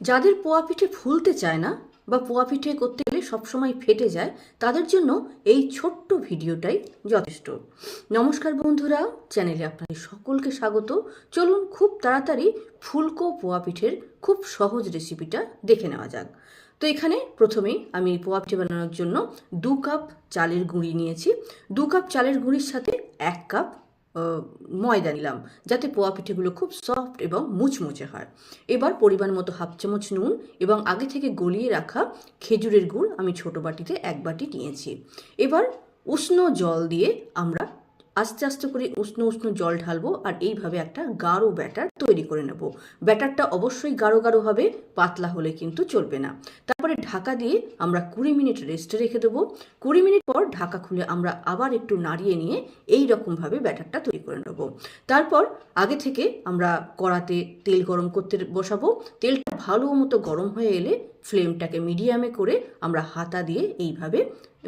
যাদের পোয়া পিঠে ফুলতে চায় না বা পোয়া পিঠে করতে গেলে সবসময় ফেটে যায়, তাদের জন্য এই ছোট্ট ভিডিওটাই যথেষ্ট। নমস্কার বন্ধুরা, চ্যানেলে আপনাদের সকলকে স্বাগত। চলুন খুব তাড়াতাড়ি ফুলকো পোয়া পিঠের খুব সহজ রেসিপিটা দেখে নেওয়া যাক। তো এখানে প্রথমেই আমি পোয়া পিঠে বানানোর জন্য দু কাপ চালের গুঁড়ি নিয়েছি। দু কাপ চালের গুঁড়ির সাথে এক কাপ ময়দা নিলাম, যাতে পোয়া পিঠেগুলো খুব সফট এবং মুচমুচে হয়। এবার পরিমাণ মতো হাফ চামচ নুন এবং আগে থেকে গলিয়ে রাখা খেজুরের গুড় আমি ছোট বাটিতে এক বাটি নিয়েছি। এবার উষ্ণ জল দিয়ে আমরা আস্তে আস্তে করে উষ্ণ উষ্ণ জল ঢালবো আর এইভাবে একটা গাঢ় ব্যাটার তৈরি করে নেব। ব্যাটারটা অবশ্যই গাঢ় গাঢ় হবে, পাতলা হলে কিন্তু চলবে না। তারপরে ঢাকা দিয়ে আমরা কুড়ি মিনিট রেস্টে রেখে দেবো। কুড়ি মিনিট পর ঢাকা খুলে আমরা আবার একটু নাড়িয়ে নিয়ে এই রকমভাবে ব্যাটারটা তৈরি করে নেব। তারপর আগে থেকে আমরা কড়াতে তেল গরম করতে বসাবো। তেলটা ভালো মতো গরম হয়ে এলে ফ্লেমটাকে মিডিয়ামে করে আমরা হাতা দিয়ে এইভাবে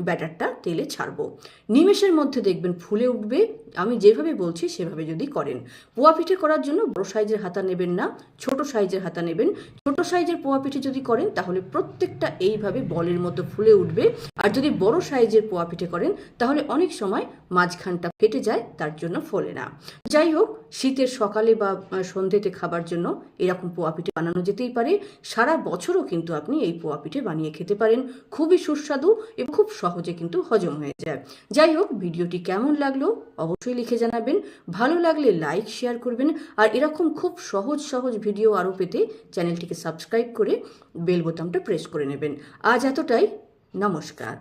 ব্যাটারটা তেলে ছাড়বো। নিমেষের মধ্যে দেখবেন ফুলে উঠবে। আমি যেভাবে বলছি সেভাবে যদি করেন। পোয়া পিঠে করার জন্য বড় সাইজের হাতা নেবেন না, ছোট সাইজের হাতা নেবেন। ছোট সাইজের পোয়া পিঠে যদি করেন তাহলে প্রত্যেকটা এইভাবে বলের মতো ফুলে উঠবে। আর যদি বড় সাইজের পোয়া পিঠে করেন তাহলে অনেক সময় মাঝখানটা ফেটে যায়, তার জন্য ফলে না। যাই হোক, শীতের সকালে বা সন্ধ্যেতে খাবার জন্য এরকম পোয়া পিঠে বানানো যেতেই পারে, সারা বছরও কিন্তু আপনি এই পোয়া পিঠে বানিয়ে খেতে পারেন। খুবই সুস্বাদু এবং খুব সহজে কিন্তু হজম হয়ে যায়। যাই হোক, ভিডিওটি কেমন লাগল অবশ্যই লিখে জানাবেন। ভালো লাগলে লাইক, শেয়ার করবেন আর এরকম খুব সহজ সহজ ভিডিও আরও পেতে চ্যানেলটিকে সাবস্ক্রাইব করে বেল বোতামটা প্রেস করে নেবেন। আজ এতটাই। নমস্কার।